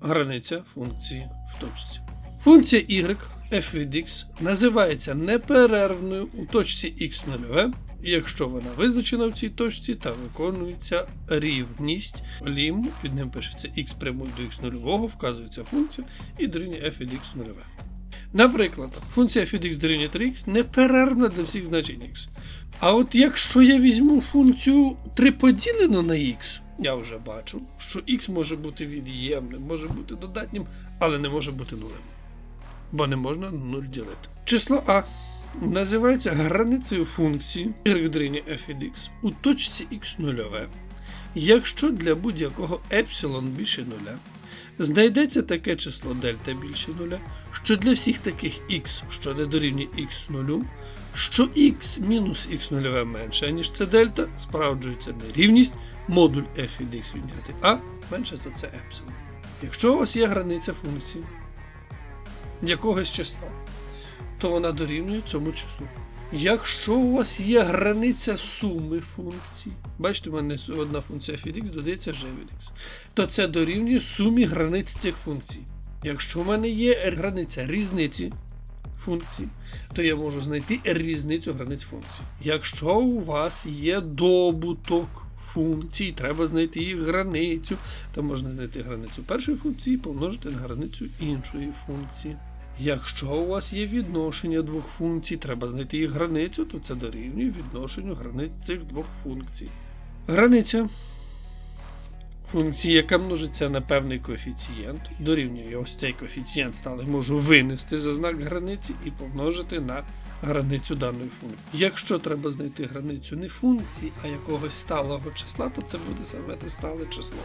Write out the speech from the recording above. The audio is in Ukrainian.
границя функції в точці. Функція y f від x називається неперервною у точці x0, якщо вона визначена в цій точці та виконується рівність лім, під ним пишеться x прямує до x0, вказується функція і дорівнює f від x0. Наприклад, функція f від x дорівнює 3x неперервна для всіх значень x. А от якщо я візьму функцію 3 поділено на x, я вже бачу, що x може бути від'ємним, може бути додатнім, але не може бути нулем. Бо не можна 0 ділити. Число А називається границею функції y f від x у точці x0, якщо для будь-якого епсилон більше нуля знайдеться таке число дельта більше нуля, що для всіх таких x, що не дорівнює x нулю, що x мінус x нульове менше, ніж це дельта, справджується нерівність, модуль f від x відняти а менше за це епсилон. Якщо у вас є границя функції якогось числа, то вона дорівнює цьому числу. Якщо у вас є границя суми функцій, бачите, у мене одна функція f від x додається g від x, то це дорівнює сумі границь цих функцій. Якщо у мене є границя різниці функцій, то я можу знайти різницю границь функцій. Якщо у вас є добуток функцій, треба знайти їх границю, то можна знайти границю першої функції і помножити на границю іншої функції. Якщо у вас є відношення двох функцій, треба знайти їх границю, то це дорівнює відношенню границь цих двох функцій. Границя функції, яка множиться на певний коефіцієнт, дорівнює ось цей коефіцієнт сталий можу винести за знак границі і помножити на границю даної функції. Якщо треба знайти границю не функції, а якогось сталого числа, то це буде саме те стале число.